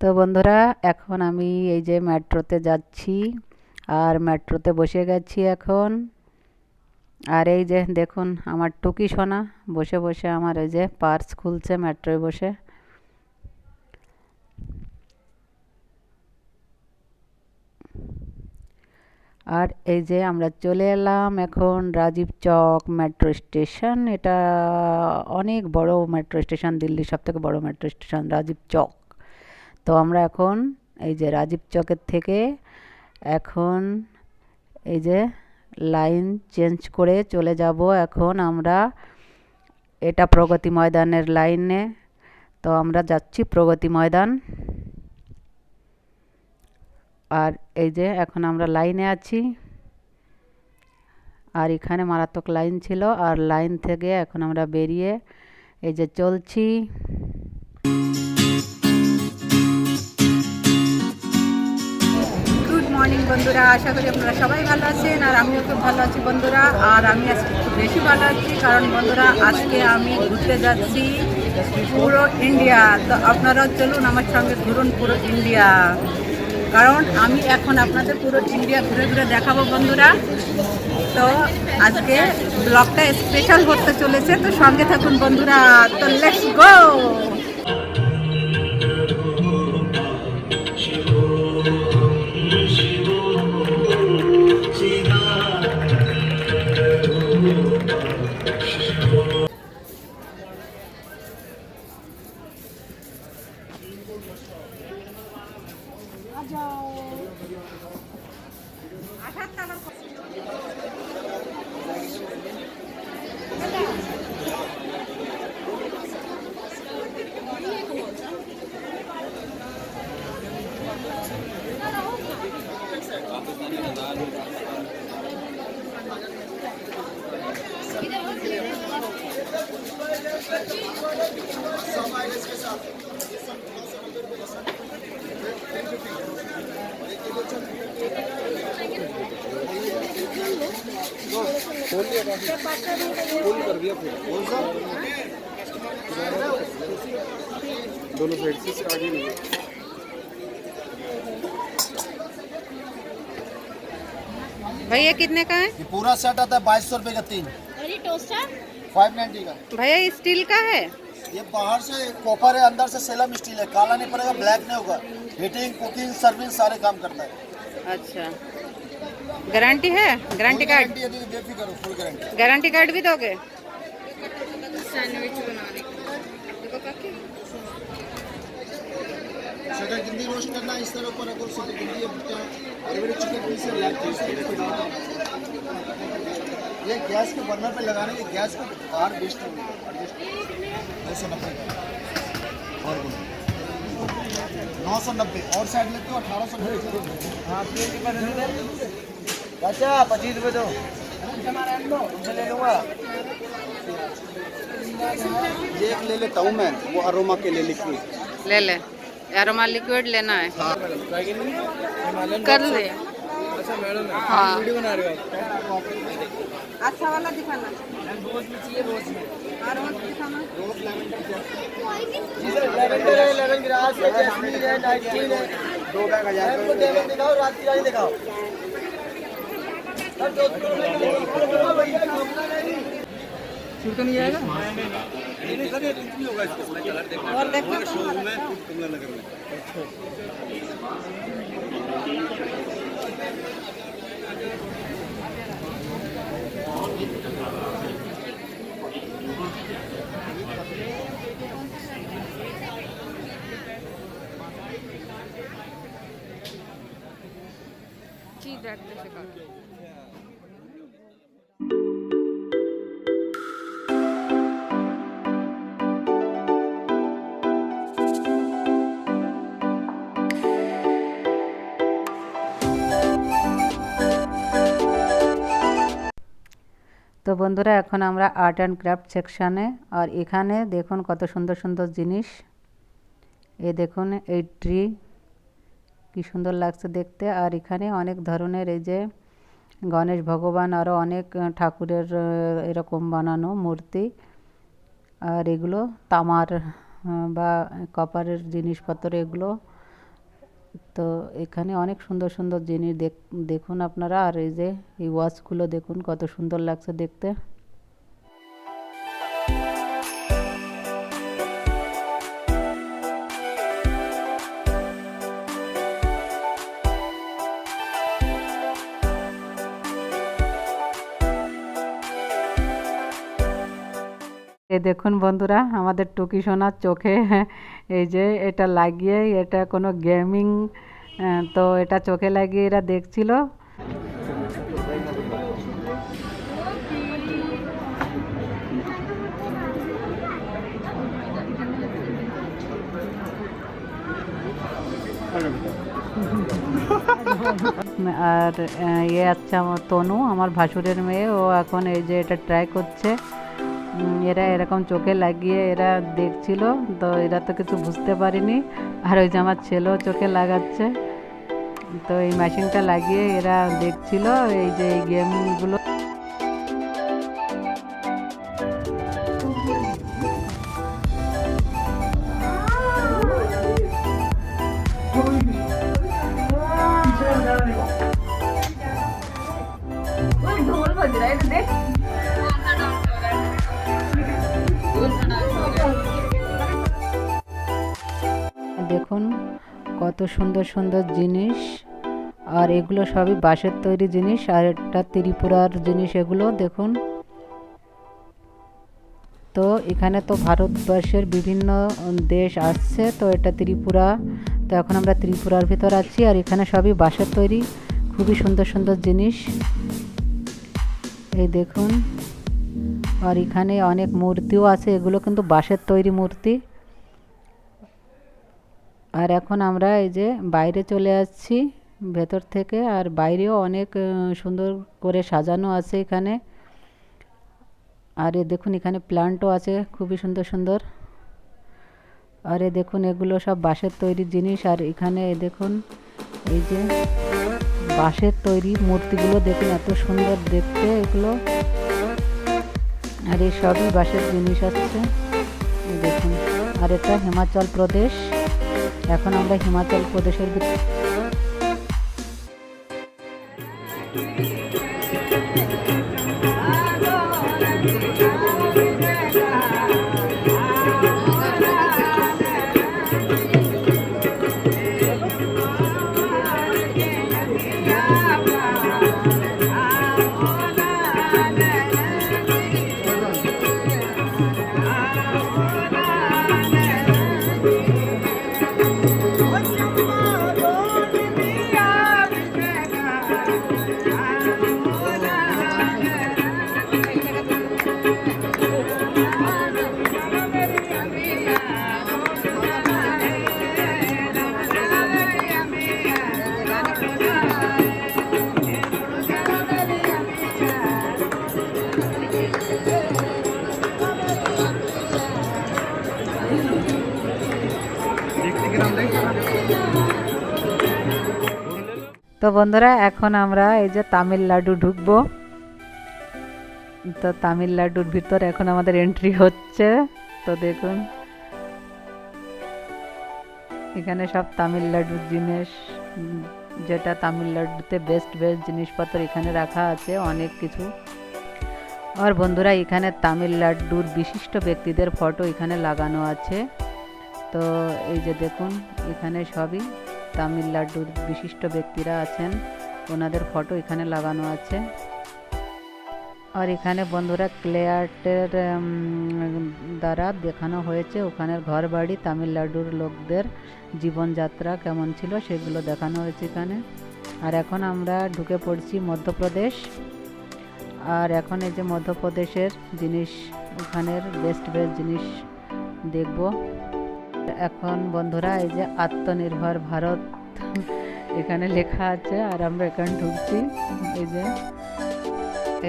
তো বন্ধুরা, এখন আমি এই যে মেট্রোতে যাচ্ছি আর মেট্রোতে বসে গেছি এখন। আর এই যে দেখুন, আমার টুকি সোনা বসে বসে আমার এই যে পার্স খুলছে মেট্রোয় বসে। আর এই যে আমরা চলে এলাম এখন রাজীব চক মেট্রো স্টেশন। এটা অনেক বড় মেট্রো স্টেশন, দিল্লির সব থেকে বড় মেট্রো স্টেশন, রাজীব চক। তো আমরা এখন এই যে রাজীব চকের থেকে এখন এই যে লাইন চেঞ্জ করে চলে যাব এখন আমরা এটা প্রগতি ময়দানের লাইনে। তো আমরা যাচ্ছি প্রগতি ময়দান। আর এই যে এখন আমরা লাইনে আছি। আর এখানে মারাত্মক লাইন ছিল। আর লাইন থেকে এখন আমরা বেরিয়ে এই যে চলছি। বন্ধুরা, আশা করি আপনারা সবাই ভালো আছেন, আর আমিও খুব ভালো আছি বন্ধুরা, আর আমি আজকে খুব বেশি ভালো আছি, কারণ বন্ধুরা, আজকে আমি ঘুরতে যাচ্ছি পুরো ইন্ডিয়া তো আপনারাও চলুন আমার সঙ্গে ঘুরুন পুরো ইন্ডিয়া কারণ আমি এখন আপনাদের পুরো ইন্ডিয়া ঘুরে ঘুরে দেখাবো বন্ধুরা। তো আজকে ব্লগটা স্পেশাল করতে চলেছে, তো সঙ্গে থাকুন বন্ধুরা। তো লেটস গো फ़ोन कर दिया फिर कौन सा दोनों साइड से आगे नहीं भैया कितने का है? ये पूरा सेट आता है बाईस सौ रुपए का तीन। टोस्टर 590 का। भैया स्टील का है। ये बाहर से कॉपर है अंदर से सेलम स्टील है। काला नहीं पड़ेगा ब्लैक नहीं होगा। हीटिंग कुकिंग सर्विंग सारे काम करता है। अच्छा। गारंटी है? गारंटी कार्ड गारंटी कार्ड भी दोगे? करना इस तरह ऊपर अगर चिकन तो पीस ये गैस के बर्नर पे लगाने के गैस को बाहर वेस्ट हो नौ सौ नब्बे और बोलो। नौ सौ नब्बे और साइड लेते हो अठारह सौ नब्बे। चाचा पच्चीस रुपये दो तुमसे ले लूँगा ये एक ले लेता हूँ मैं वो अरोमा के लिए लिक्विड ले ले। एरोमा लिक्विड लेना है। हाँ। कर ले। अच्छा मैडम है। हाँ। वीडियो बना रहे हो अच्छा वाला दिखाना। रोज रोज में और हाँ, रोज दिखाना। रोज लेवेंडर लेवेंडर है है है नाइट ग्रीन दो बैग दिखाओ रात की नहीं आएगा? और देखना शोरूम तो है। अच्छा। नगर में देखो কি দেখতে শেখা তো বন্ধুরা, এখন আমরা আর্ট অ্যান্ড ক্রাফট সেকশানে। আর এখানে দেখুন কত সুন্দর সুন্দর জিনিস। এ দেখুন, এই ট্রি, কি সুন্দর লাগছে দেখতে। আর এখানে অনেক ধরনের এই যে গণেশ ভগবান আরও অনেক ঠাকুরের এরকম বানানো মূর্তি। আর এগুলো তামার বা কপারের জিনিসপত্র এগুলো তো এখানে অনেক সুন্দর সুন্দর জিনিস দেখ- দেখুন আপনারা, আর এই যে এই ওয়াচগুলো দেখুন, কত সুন্দর লাগছে দেখতে। এই দেখুন বন্ধুরা, আমাদের টুকি সোনার চোখে, এই যে এটা লাগিয়ে, এটা কোনো গেমিং তো এটা চোখে লাগিয়ে এরা দেখছিল। আর আছে আমার তনু, আমার ভাসুরের মেয়ে, ও এখন এই যে এটা ট্রাই করছে। এরা এরকম চোখে লাগিয়ে এরা দেখছিল, তো এরা তো কিছু বুঝতে পারিনি। আর ওই যে আমার ছেলেও চোখে লাগাচ্ছে। তো এই মেশিনটা লাগিয়ে এরা দেখছিল, এই যে এই গেমগুলো সুন্দর সুন্দর জিনিস, আর এগুলো সবই বাঁশের তৈরি জিনিস, আর এটা ত্রিপুরার জিনিস এগুলো, দেখুন। তো এখানে তো ভারতবর্ষের বিভিন্ন দেশ আসছে, তো এটা ত্রিপুরা। তো এখন আমরা ত্রিপুরার ভিতর আছি, আর এখানে সবই বাঁশের তৈরি, খুবই সুন্দর সুন্দর জিনিস। এই দেখুন। আর এখানে অনেক মূর্তিও আছে, এগুলো কিন্তু বাঁশের তৈরি মূর্তি। আর এখন আমরা এই যে বাইরে চলে আসছি, ভেতর থেকে, আর বাইরেও অনেক সুন্দর করে সাজানো আছে এখানে। আর এ দেখুন এখানে প্লান্টও আছে, খুবই সুন্দর সুন্দর। আর এ দেখুন এগুলো সব বাঁশের তৈরি জিনিস, আর এখানে এ দেখুন এই যে বাঁশের তৈরি মূর্তিগুলো, দেখুন এত সুন্দর দেখতে এগুলো। আর এই সবই বাঁশের জিনিস আছে দেখুন। আর এটা হিমাচল প্রদেশ। এখন আমরা হিমাচল প্রদেশের তো বন্ধুরা, এখন আমরা এই যে তামিলনাড়ু ঢুকবো। তো তামিলনাড়ুর ভিতর এখন আমাদের এন্ট্রি হচ্ছে। তো দেখুন, এখানে সব তামিলনাড়ুর জিনিস, যেটা তামিলনাড়ুতে বেস্ট বেস্ট জিনিসপত্র এখানে রাখা আছে, অনেক কিছু। আর বন্ধুরা, এখানে তামিলনাড়ুর বিশিষ্ট ব্যক্তিদের ফটো এখানে লাগানো আছে। তো এই যে দেখুন, এখানে সবই তামিলনাড়ুর বিশিষ্ট ব্যক্তিরা আছেন। ওনাদের ফটো এখানে লাগানো আছে। আর এখানে বন্ধুরা ক্লেয়ার্টের দ্বারা দেখানো হয়েছে ওখানের ঘর বাড়ি তামিলনাড়ুর লোকদের জীবনযাত্রা কেমন ছিল সেগুলো দেখানো হয়েছে এখানে। আর এখন আমরা ঢুকে পড়ছি মধ্যপ্রদেশ। আর এখন এই যে মধ্যপ্রদেশের জিনিস, ওখানের বেস্ট বেস্ট জিনিস দেখব। এখন বন্ধুরা, এই যে আত্মনির্ভর ভারত, এখানে লেখা আছে আর আমরা এখানে ঢুকছি। এই যে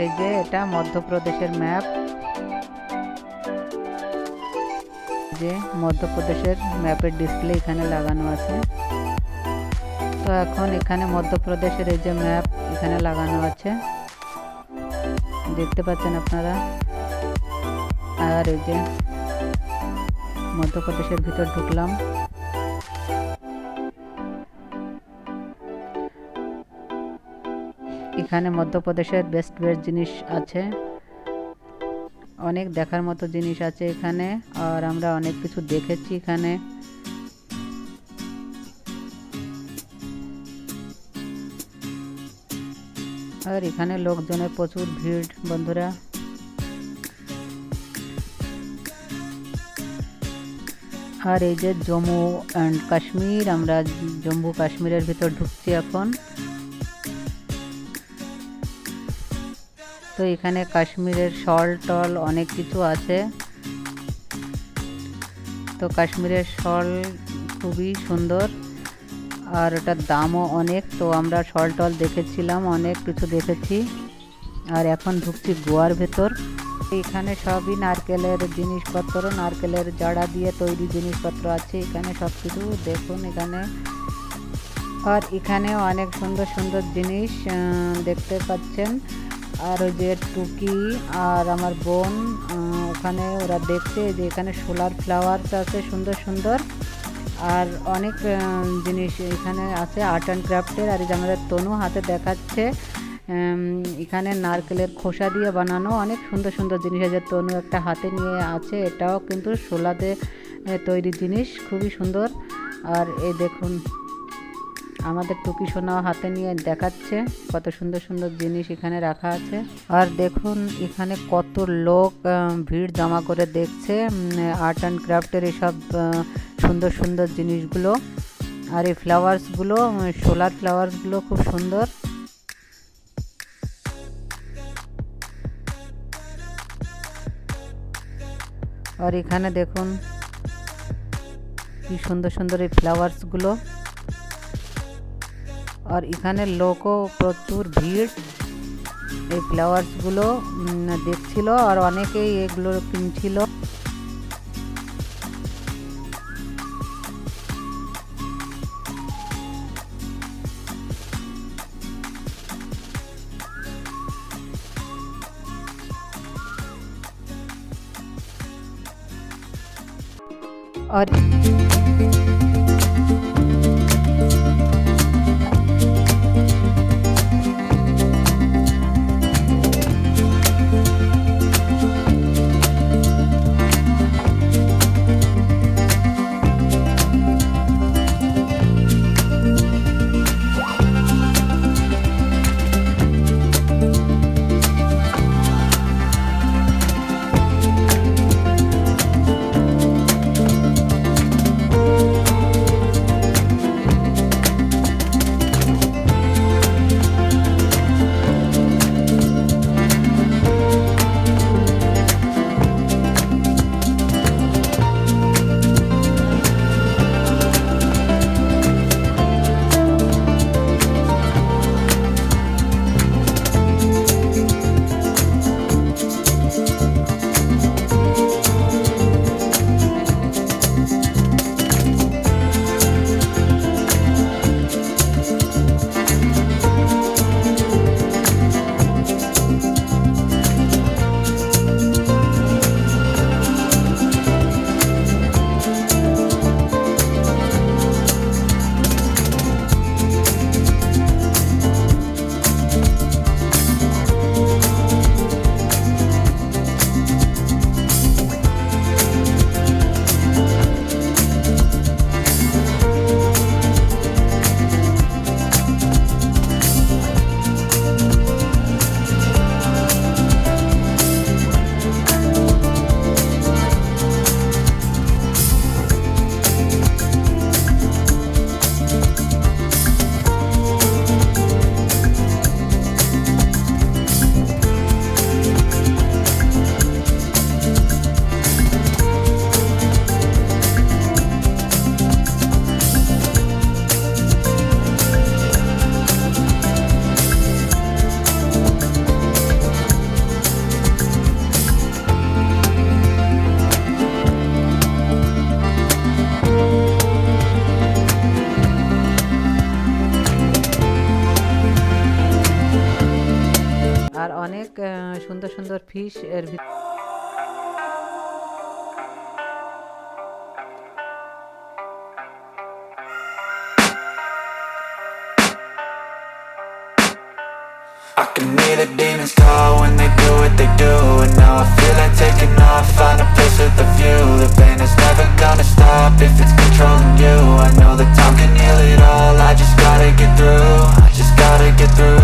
এই যে এটা মধ্যপ্রদেশের ম্যাপ। যে মধ্যপ্রদেশের ম্যাপের ডিসপ্লে এখানে লাগানো আছে। তো এখন এখানে মধ্যপ্রদেশের এই যে ম্যাপ এখানে লাগানো আছে। দেখতে পাচ্ছেন আপনারা? আর এই যে মধ্যপ্রদেশের ভিতর ঢুকলাম। এখানে মধ্যপ্রদেশের বেস্ট বেস্ট জিনিস আছে। অনেক দেখার মতো জিনিস আছে এখানে, আর আমরা অনেক কিছু দেখেছি এখানে। আর এখানে লোকজনের প্রচুর ভিড়, বন্ধুরা। আর এই যে জম্মু অ্যান্ড কাশ্মীর, আমরা জম্মু কাশ্মীরের ভিতর ঢুকছি এখন। তো এখানে কাশ্মীরের শল টল অনেক কিছু আছে। তো কাশ্মীরের শল খুবই সুন্দর, আর ওটার দামও অনেক। তো আমরা শল টল দেখেছিলাম, অনেক কিছু দেখেছি। আর এখন ঢুকছি গোয়ার ভেতর। এখানে সবই নারকেলের জিনিসপত্র, নারকেলের জড়া দিয়ে তৈরি জিনিসপত্র আছে এখানে সব কিছু দেখুন এখানে। আর এখানে অনেক সুন্দর সুন্দর জিনিস দেখতে পাচ্ছেন। আর ওই যে টুকি আর আমার বোন ওখানে ওরা দেখছে যে এখানে সোলার ফ্লাওয়ার্স আছে সুন্দর সুন্দর। আর অনেক জিনিস এখানে আছে, আর্ট অ্যান্ড ক্রাফটের। আর এই যে আমাদের তনু হাতে দেখাচ্ছে এখানে নারকেলের খোসা দিয়ে বানানো অনেক সুন্দর সুন্দর জিনিস আছে। তনু একটা হাতে নিয়ে আছে এটাও কিন্তু শোলাতে এ, তৈরি জিনিস খুবই সুন্দর। আর এই দেখুন আমাদের টুকি সোনাও হাতে নিয়ে দেখাচ্ছে কত সুন্দর সুন্দর জিনিস এখানে রাখা আছে। আর দেখুন এখানে কত লোক ভিড় জমা করে দেখছে আর্ট অ্যান্ড ক্রাফটের এসব সুন্দর সুন্দর জিনিসগুলো। আর এই ফ্লাওয়ার্সগুলো সোলার ফ্লাওয়ার্সগুলো খুব সুন্দর। আর এখানে দেখুন কি সুন্দর সুন্দর এই ফ্লাওয়ার্সগুলো। আর এখানে লোকও প্রচুর ভিড়। এই ফ্লাওয়ার্সগুলো দেখছিল আর অনেকেই এগুলো কিনছিল। और অনেক আহ, সুন্দর সুন্দর ফিশ এর ভিতর I they do what they do And now I feel like taking off Find a place with a view The pain is never gonna stop If it's controlling you I know that time can heal it all I just gotta get through I just gotta get through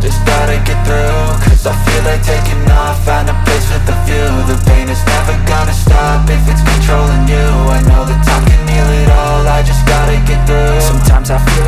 Just gotta get through Cause I feel like taking off Find a place with a view. The pain is never gonna stop If it's controlling you. I know that time can heal it all I just gotta get through. Sometimes I feel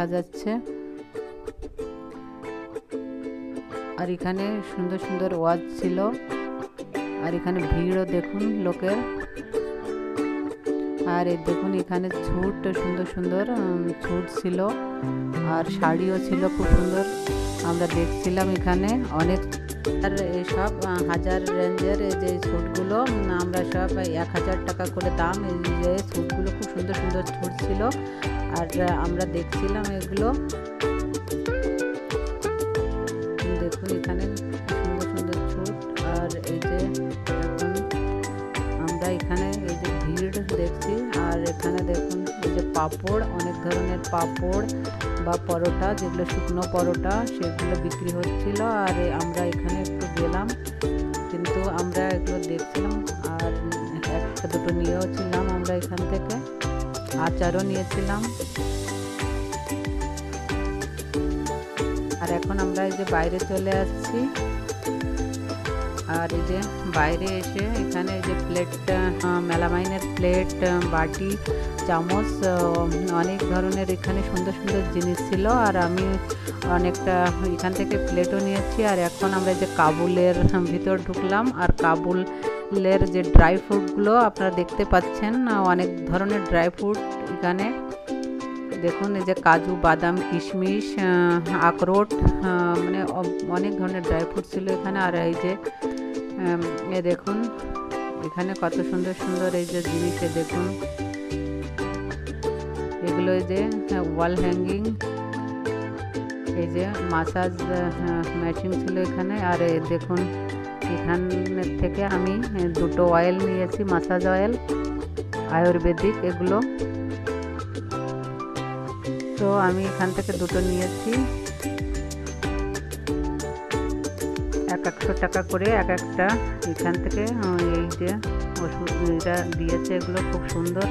দেখা যাচ্ছে। আর এখানে সুন্দর সুন্দর ওয়াজ ছিল। আর এখানে ভিড়ও দেখুন লোকের। আর এই দেখুন এখানে ছুট, সুন্দর সুন্দর ছুট ছিল। আর শাড়িও ছিল খুব সুন্দর। আমরা দেখছিলাম এখানে অনেক আর সব হাজার রেঞ্জের যে ছুটগুলো আমরা সব এক হাজার টাকা করে দাম, এই যে ছুটগুলো খুব সুন্দর সুন্দর ছুট ছিল। আর আমরা দেখছিলাম এগুলো। দেখুন এখানে পাঁপড়, অনেক ধরনের পাঁপড় বা পরোটা, যেগুলো শুকনো পরোটা, সেগুলো বিক্রি হচ্ছিল আর আমরা এখানে একটু গেলাম। কিন্তু আমরা এগুলো দেখছিলাম আর একটা দুটো নিয়েও ছিলাম আমরা এখান থেকে। আচারও নিয়েছিলাম। আর এখন আমরা এই যে বাইরে চলে আসছি। আর এই যে বাইরে এসে এখানে এই যে প্লেট মেলামাইনের প্লেট বাটি চামচ অনেক ধরনের এখানে সুন্দর সুন্দর জিনিস ছিল। আর আমি অনেকটা এখান থেকে প্লেটও নিয়েছি। আর এখন আমরা যে কাবুলের ভিতর ঢুকলাম। আর কাবুলের যে ড্রাই ফ্রুটগুলো আপনারা দেখতে পাচ্ছেন অনেক ধরনের ড্রাই ফ্রুট এখানে। দেখুন, এই যে কাজু, বাদাম, কিশমিশ আখরোট মানে অনেক ধরনের ড্রাই ফ্রুট ছিল এখানে। আর এই যে এ দেখুন, এখানে কত সুন্দর সুন্দর এই যে জিনিস দেখুন এগুলো যে ওয়াল হ্যাঙ্গিং এই যে মাসাজ ম্যাচিং ছিল এখানে। আর দেখুন এখান থেকে আমি দুটো অয়েল নিয়েছি মাসাজ অয়েল আয়ুর্বেদিক এগুলো। তো আমি এখান থেকে দুটো নিয়েছি। এক একশো টাকা করে এক একটা। এখান থেকে এই যে ওষুধ দিয়েছে এগুলো, খুব সুন্দর।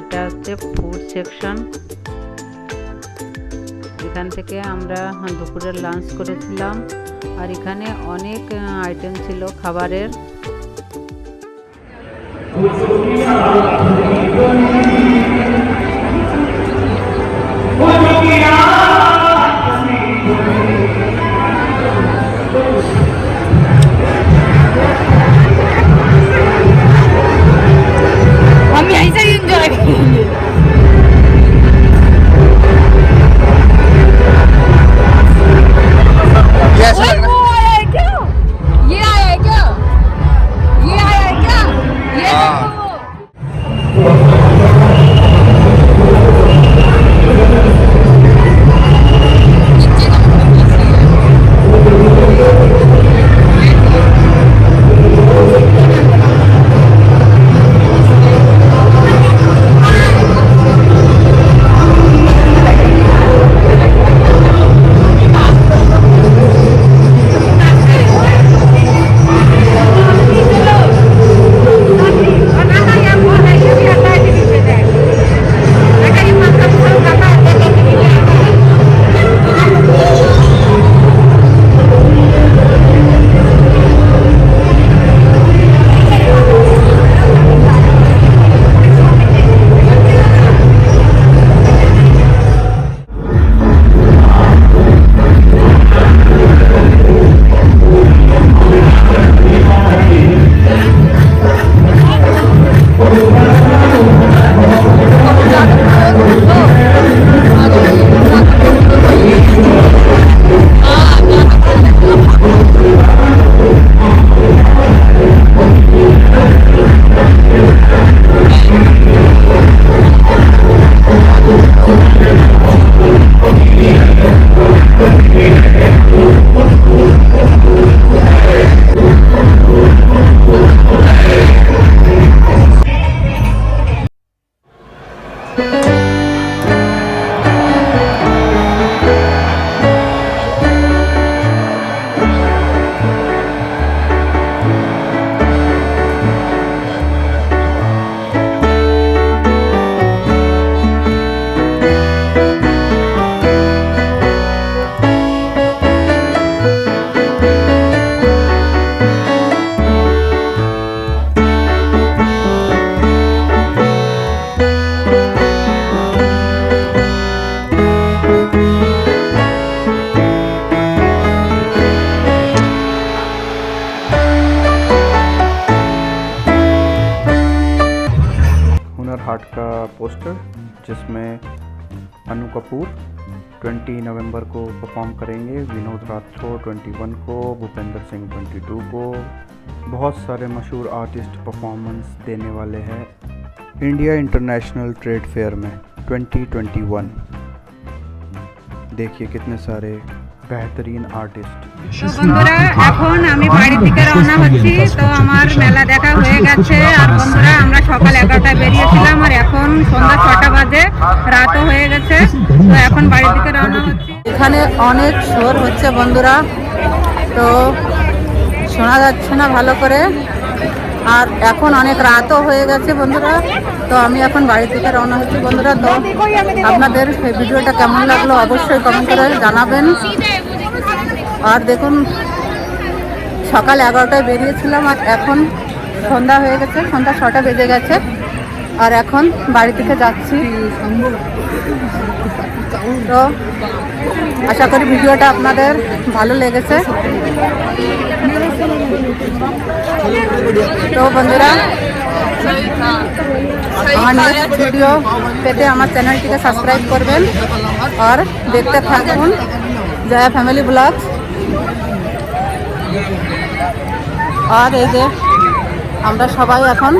এটা হচ্ছে ফুড সেকশন এখান থেকে আমরা দুপুরের লাঞ্চ করেছিলাম। আর এখানে অনেক আইটেম ছিল খাবারের। करेंगे। विनोद राठौर 21 को, भूपेंद्र सिंह 22 को। बहुत सारे मशहूर आर्टिस्ट परफॉर्मेंस देने वाले हैं इंडिया इंटरनेशनल ट्रेड फेयर में 2021 देखिए कितने सारे बेहतरीन आर्टिस्ट বন্ধুরা, এখন আমি বাড়ির দিকে রওনা হচ্ছি। তো আমার মেলা দেখা হয়ে গেছে। আর বন্ধুরা, আমরা সকাল এগারোটায় বেরিয়েছিলাম আর এখন সন্ধ্যা ছটা বাজে, রাতও হয়ে গেছে। তো এখন বাড়ির দিকে রওনা হচ্ছি। এখানে অনেক শোর হচ্ছে বন্ধুরা। তো শোনা যাচ্ছে না ভালো করে। আর এখন অনেক রাতও হয়ে গেছে বন্ধুরা। তো আমি এখন বাড়ির থেকে রওনা হচ্ছি বন্ধুরা। তো আপনাদের ভিডিওটা কেমন লাগল অবশ্যই কমেন্ট করে জানাবেন। আর দেখুন, সকাল এগারোটায় বেরিয়েছিলাম আর এখন সন্ধ্যা হয়ে গেছে, সন্ধ্যা ছটা বেজে গেছে। আর এখন বাড়ি থেকে যাচ্ছি। তো আশা করি ভিডিওটা আপনাদের ভালো লেগেছে। তো বন্ধুরা, আমার নেক্সট ভিডিও পেতে আমার চ্যানেলটিকে সাবস্ক্রাইব করবেন। আর দেখতে থাকুন, জয়া ফ্যামিলি ব্লগস আর এই যে আমরা সবাই এখন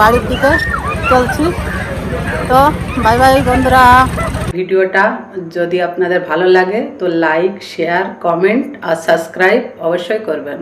বাড়ির দিকে চলছি। তো বাই বাই বন্ধুরা। ভিডিওটা যদি আপনাদের ভালো লাগে, তো লাইক শেয়ার কমেন্ট আর সাবস্ক্রাইব অবশ্যই করবেন।